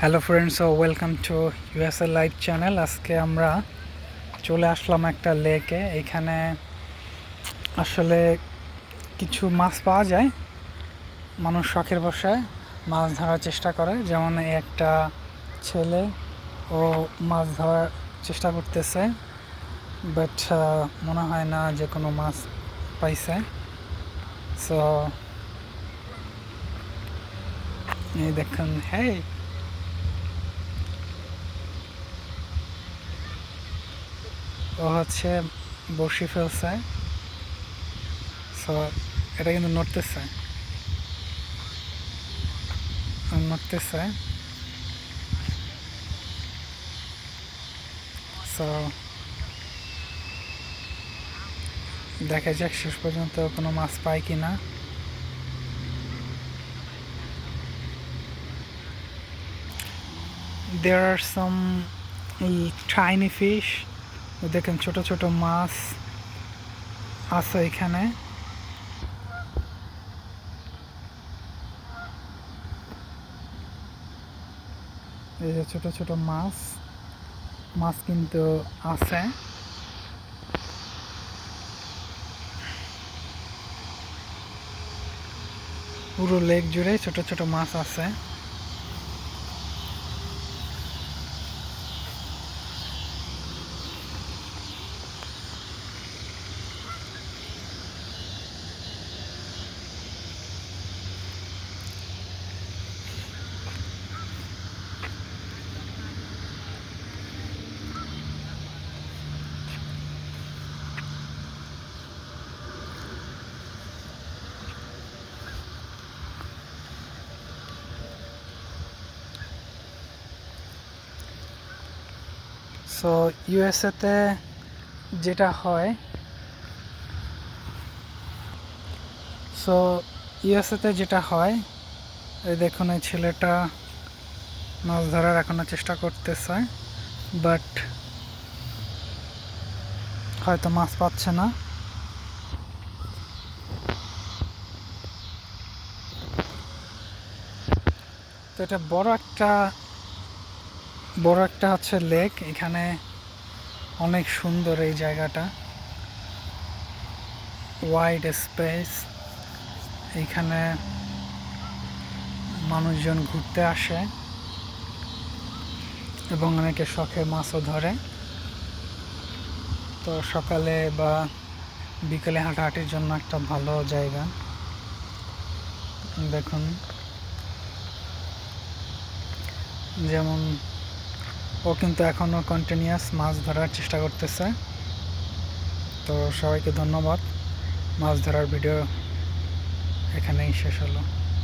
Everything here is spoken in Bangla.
Hello friends O welcome to USA live channel আজকে আমরা চলে আসলাম একটা লেকে এখানে আসলে কিছু মাছ পাওয়া যায়। মানুষ শখের বসে মাছ ধরার চেষ্টা করে। যেমন একটা ছেলে, ও মাছ ধরার চেষ্টা করতেছে। বাট মনে হয় না যে কোনো মাছ পাইছে। সো এই দেখুন হ্যাঁ ও হচ্ছে বসি ফেলছে। সো এটা কিন্তু নড়তেছে। নড়তেছে। সো দেখা যাক শেষ পর্যন্ত কোনো মাছ পায় কি না are some l- tiny fish দেখেন ছোট ছোট মাছ আছে এখানে। এই যে ছোট ছোট মাছ মাছ কিন্তু আছে। পুরো লেক জুড়ে ছোট ছোট মাছ আছে। সো ইউএসএতে যেটা হয় সো ইউএসএতে যেটা হয়, এই দেখুন এই ছেলেটা মাছ ধরার এখনও চেষ্টা করতেছে বাট হয়তো মাছ পাচ্ছে না। তো এটা বড় একটা বড় একটা হচ্ছে লেক, এখানে অনেক সুন্দর এই জায়গাটা। ওয়াইড স্পেস এইখানে মানুষজন ঘুরতে আসে এবং অনেকে শখে মাছও ধরে। তো সকালে বা বিকেলে হাঁটাহাঁটির জন্য একটা ভালো জায়গা। দেখুন। যেমন ও কিন্তু এখনও কন্টিনিউয়াস মাছ ধরার চেষ্টা করতেছে। তো সবাইকে ধন্যবাদ। মাছ ধরার ভিডিও এখানেই শেষ হলো।